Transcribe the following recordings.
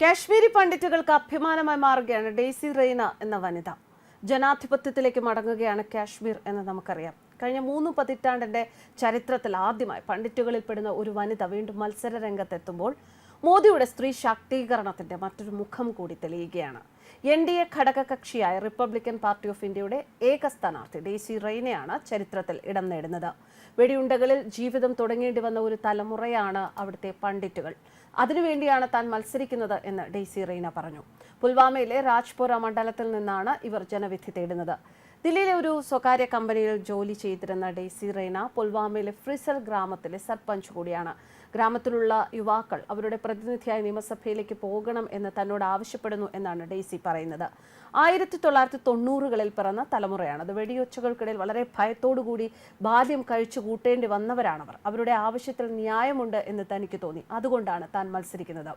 കാശ്മീരി പണ്ഡിറ്റുകൾക്ക് അഭിമാനമായി മാറുകയാണ് ഡെയ്സി റെയ്ന എന്ന വനിത. ജനാധിപത്യത്തിലേക്ക് മടങ്ങുകയാണ് കാശ്മീർ എന്ന് നമുക്കറിയാം. കഴിഞ്ഞ മൂന്ന് പതിറ്റാണ്ടിന്റെ ചരിത്രത്തിൽ ആദ്യമായി പണ്ഡിറ്റുകളിൽ പെടുന്ന ഒരു വനിത വീണ്ടും മത്സര രംഗത്തെത്തുമ്പോൾ മോദിയുടെ സ്ത്രീ ശാക്തീകരണത്തിന്റെ മറ്റൊരു മുഖം കൂടി തെളിയുകയാണ്. എൻ ഡി എ ഘടകകക്ഷിയായ റിപ്പബ്ലിക്കൻ പാർട്ടി ഓഫ് ഇന്ത്യയുടെ ഏക സ്ഥാനാർത്ഥി ഡേസി റെയ്നയാണ് ചരിത്രത്തിൽ ഇടം നേടുന്നത്. വെടിയുണ്ടകളിൽ ജീവിതം തുടങ്ങേണ്ടി വന്ന ഒരു തലമുറയാണ് അവിടുത്തെ പണ്ഡിറ്റുകൾ. അതിനുവേണ്ടിയാണ് താൻ മത്സരിക്കുന്നത് എന്ന് ഡേസി റെയ്ന പറഞ്ഞു. പുൽവാമയിലെ രാജ്പുര മണ്ഡലത്തിൽ നിന്നാണ് ഇവർ ജനവിധി തേടുന്നത്. ദില്ലിയിലെ ഒരു സ്വകാര്യ കമ്പനിയിൽ ജോലി ചെയ്തിരുന്ന ഡെയ്സി റെയ്ന പുൽവാമയിലെ ഫ്രിസൽ ഗ്രാമത്തിലെ സർപഞ്ച് കൂടിയാണ്. ഗ്രാമത്തിലുള്ള യുവാക്കൾ അവരുടെ പ്രതിനിധിയായി നിയമസഭയിലേക്ക് പോകണം എന്ന് തന്നോട് ആവശ്യപ്പെടുന്നു എന്നാണ് ഡെയ്സി പറയുന്നത്. ആയിരത്തി തൊള്ളായിരത്തി തൊണ്ണൂറുകളിൽ പിറന്ന തലമുറയാണ് അത്. വെടിയൊച്ചകൾക്കിടയിൽ വളരെ ഭയത്തോടുകൂടി ബാല്യം കഴിച്ചു കൂട്ടേണ്ടി വന്നവരാണവർ. അവരുടെ ആവശ്യത്തിൽ ന്യായമുണ്ട് എന്ന് തനിക്ക് തോന്നി. അതുകൊണ്ടാണ് താൻ മത്സരിക്കുന്നത്.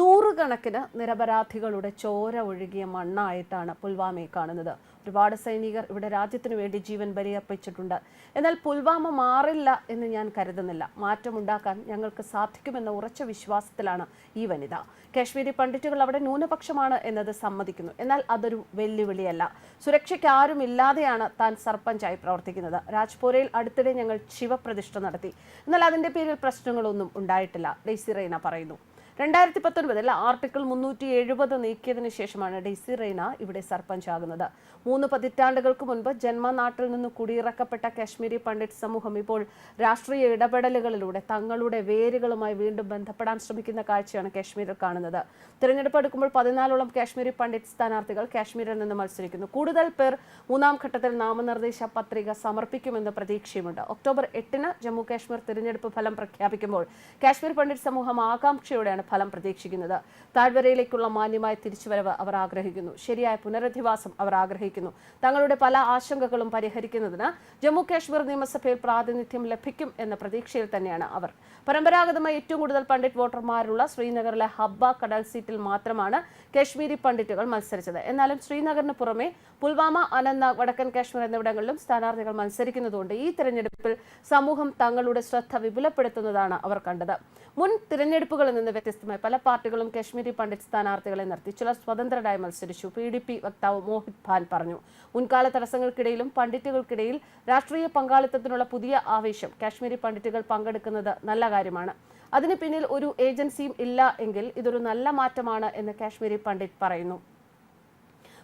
നൂറുകണക്കിന് നിരപരാധികളുടെ ചോര ഒഴുകിയ മണ്ണായിട്ടാണ് പുൽവാമയെ കാണുന്നത്. ഒരുപാട് സൈനികർ ഇവിടെ രാജ്യത്തിനു വേണ്ടി ജീവൻ ബലിയർപ്പിച്ചിട്ടുണ്ട്. എന്നാൽ പുൽവാമ മാറില്ല എന്ന് ഞാൻ കരുതുന്നില്ല. മാറ്റമുണ്ടാക്കാൻ ഞങ്ങൾക്ക് സാധിക്കുമെന്ന ഉറച്ച വിശ്വാസത്തിലാണ് ഈ വനിത. കാശ്മീരി പണ്ഡിറ്റുകൾ അവിടെ ന്യൂനപക്ഷമാണ് എന്നത് സമ്മതിക്കുന്നു. എന്നാൽ അതൊരു വെല്ലുവിളിയല്ല. സുരക്ഷയ്ക്ക് ആരും ഇല്ലാതെയാണ് താൻ സർപ്പഞ്ചായി പ്രവർത്തിക്കുന്നത്. രാജ്പൂരയിൽ അടുത്തിടെ ഞങ്ങൾ ശിവപ്രതിഷ്ഠ നടത്തി. എന്നാൽ അതിന്റെ പേരിൽ പ്രശ്നങ്ങളൊന്നും ഉണ്ടായിട്ടില്ല ഡെയ്സി റെയ്ന പറയുന്നു. രണ്ടായിരത്തി പത്തൊൻപതിൽ ആർട്ടിക്കിൾ മുന്നൂറ്റി എഴുപത് നീക്കിയതിനു ശേഷമാണ് ഡെയ്സി റെയ്ന ഇവിടെ സർപഞ്ച് ആകുന്നത് മൂന്ന് പതിറ്റാണ്ടുകൾക്ക് മുൻപ് ജന്മനാട്ടിൽ നിന്ന് കുടിയിറക്കപ്പെട്ട കാശ്മീരി പണ്ഡിറ്റ് സമൂഹം ഇപ്പോൾ രാഷ്ട്രീയ ഇടപെടലുകളിലൂടെ തങ്ങളുടെ വേരുകളുമായി വീണ്ടും ബന്ധപ്പെടാൻ ശ്രമിക്കുന്ന കാഴ്ചയാണ് കാശ്മീരിൽ കാണുന്നത്. തിരഞ്ഞെടുപ്പ് എടുക്കുമ്പോൾ പതിനാലോളം കാശ്മീരി പണ്ഡിറ്റ് സ്ഥാനാർത്ഥികൾ കാശ്മീരിൽ നിന്ന് മത്സരിക്കുന്നു. കൂടുതൽ പേർ മൂന്നാം ഘട്ടത്തിൽ നാമനിർദ്ദേശ പത്രിക സമർപ്പിക്കുമെന്ന് പ്രതീക്ഷയുമുണ്ട്. ഒക്ടോബർ എട്ടിന് ജമ്മു കാശ്മീർ തിരഞ്ഞെടുപ്പ് ഫലം പ്രഖ്യാപിക്കുമ്പോൾ കാശ്മീർ പണ്ഡിറ്റ് സമൂഹം ആകാംക്ഷയോടെയാണ് ഫലം പ്രതീക്ഷിക്കുന്നത്. താഴ്വരയിലേക്കുള്ള മാന്യമായ തിരിച്ചുവരവ് അവർ ആഗ്രഹിക്കുന്നു. ശരിയായ പുനരധിവാസം അവർ ആഗ്രഹിക്കുന്നു. തങ്ങളുടെ പല ആശങ്കകളും പരിഹരിക്കുന്നതിന് ജമ്മു കാശ്മീർ നിയമസഭയിൽ പ്രാതിനിധ്യം ലഭിക്കും എന്ന പ്രതീക്ഷയിൽ തന്നെയാണ് അവർ. പരമ്പരാഗതമായി ഏറ്റവും കൂടുതൽ പണ്ഡിറ്റ് വോട്ടർമാരുള്ള ശ്രീനഗറിലെ ഹബ്ബ കടൽ സീറ്റിൽ മാത്രമാണ് കാശ്മീരി പണ്ഡിറ്റുകൾ മത്സരിച്ചത്. എന്നാലും ശ്രീനഗറിന് പുറമെ പുൽവാമ അനന്ത്നാഗ് വടക്കൻ കാശ്മീർ എന്നിവിടങ്ങളിലും സ്ഥാനാർത്ഥികൾ മത്സരിക്കുന്നതുകൊണ്ട് ഈ തിരഞ്ഞെടുപ്പിൽ സമൂഹം തങ്ങളുടെ ശ്രദ്ധ വിപുലപ്പെടുത്തുന്നതാണ് അവർ കണ്ടത്. മുൻ തിരഞ്ഞെടുപ്പുകളിൽ നിന്ന് വ്യത്യസ്തമായി പല പാർട്ടികളും കശ്മീരി പണ്ഡിറ്റ് സ്ഥാനാർത്ഥികളെ നിർത്തി. ചിലർ സ്വതന്ത്രരായി മത്സരിച്ചു. പി ഡി പി വക്താവ് മോഹിത് ഭാൻ പറഞ്ഞു. മുൻകാല തടസ്സങ്ങൾക്കിടയിലും പണ്ഡിറ്റുകൾക്കിടയിൽ രാഷ്ട്രീയ പങ്കാളിത്തത്തിനുള്ള പുതിയ ആവേശം കാശ്മീരി പണ്ഡിറ്റുകൾ പങ്കെടുക്കുന്നത് നല്ല കാര്യമാണ്. അതിന് പിന്നിൽ ഒരു ഏജൻസിയും ഇല്ല എങ്കിൽ ഇതൊരു നല്ല മാറ്റമാണ് എന്ന് കാശ്മീരി പണ്ഡിറ്റ് പറയുന്നു.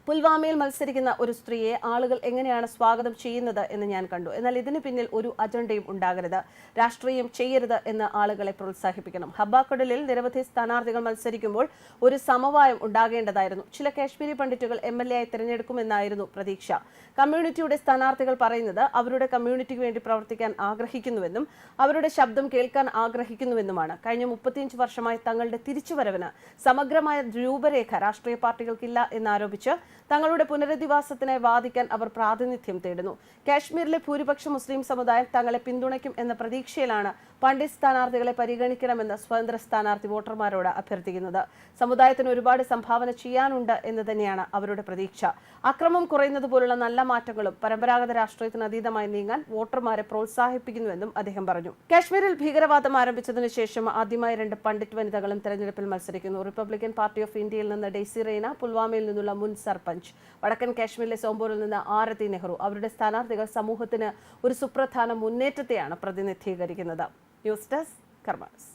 പുൽവാമയിൽ മത്സരിക്കുന്ന ഒരു സ്ത്രീയെ ആളുകൾ എങ്ങനെയാണ് സ്വാഗതം ചെയ്യുന്നത് എന്ന് ഞാൻ കണ്ടു. എന്നാൽ ഇതിന് പിന്നിൽ ഒരു അജണ്ടയും ഉണ്ടാകരുത്. രാഷ്ട്രീയം ചെയ്യരുത് എന്ന് ആളുകളെ പ്രോത്സാഹിപ്പിക്കണം. ഹബ്ബാക്കടലിൽ നിരവധി സ്ഥാനാർത്ഥികൾ മത്സരിക്കുമ്പോൾ ഒരു സമവായം ഉണ്ടാകേണ്ടതായിരുന്നു. ചില കാശ്മീരി പണ്ഡിറ്റുകൾ എം എൽ എ ആയി തിരഞ്ഞെടുക്കുമെന്നായിരുന്നു പ്രതീക്ഷ. കമ്മ്യൂണിറ്റിയുടെ സ്ഥാനാർത്ഥികൾ പറയുന്നത് അവരുടെ കമ്മ്യൂണിറ്റിക്ക് വേണ്ടി പ്രവർത്തിക്കാൻ ആഗ്രഹിക്കുന്നുവെന്നും അവരുടെ ശബ്ദം കേൾക്കാൻ ആഗ്രഹിക്കുന്നുവെന്നുമാണ്. കഴിഞ്ഞ മുപ്പത്തിയഞ്ച് വർഷമായി തങ്ങളുടെ തിരിച്ചുവരവിന് സമഗ്രമായ രൂപരേഖ രാഷ്ട്രീയ പാർട്ടികൾക്കില്ല എന്നാരോപിച്ച് തങ്ങളുടെ പുനരധിവാസത്തിനെ വാദിക്കാൻ അവർ പ്രാതിനിധ്യം തേടുന്നു. കാശ്മീരിലെ ഭൂരിപക്ഷ മുസ്ലിം സമുദായം തങ്ങളെ പിന്തുണയ്ക്കും എന്ന പ്രതീക്ഷയിലാണ് പണ്ഡിറ്റ് സ്ഥാനാർത്ഥികളെ പരിഗണിക്കണമെന്ന് സ്വതന്ത്ര സ്ഥാനാർത്ഥി വോട്ടർമാരോട് അഭ്യർത്ഥിക്കുന്നത്. സമുദായത്തിന് ഒരുപാട് സംഭാവന ചെയ്യാനുണ്ട് എന്ന് തന്നെയാണ് അവരുടെ പ്രതീക്ഷ. അക്രമം കുറയുന്നത് പോലുള്ള നല്ല മാറ്റങ്ങളും പരമ്പരാഗത രാഷ്ട്രീയത്തിന് അതീതമായി നീങ്ങാൻ വോട്ടർമാരെ പ്രോത്സാഹിപ്പിക്കുന്നുവെന്നും അദ്ദേഹം പറഞ്ഞു. കാശ്മീരിൽ ഭീകരവാദം ആരംഭിച്ചതിനു ശേഷം ആദ്യമായി രണ്ട് പണ്ഡിറ്റ് വനിതകളും തെരഞ്ഞെടുപ്പിൽ മത്സരിക്കുന്നു. റിപ്പബ്ലിക്കൻ പാർട്ടി ഓഫ് ഇന്ത്യയിൽ നിന്ന് ഡെയ്സി റെയ്ന പുൽവാമയിൽ നിന്നുള്ള മുൻ സർപഞ്ച് വടക്കൻ കാശ്മീരിലെ സോംപൂരിൽ നിന്ന് ആരതി നെഹ്റു അവരുടെ സ്ഥാനാർത്ഥികൾ സമൂഹത്തിന് ഒരു സുപ്രധാന മുന്നേറ്റത്തെയാണ് പ്രതിനിധീകരിക്കുന്നത്. News desk karmas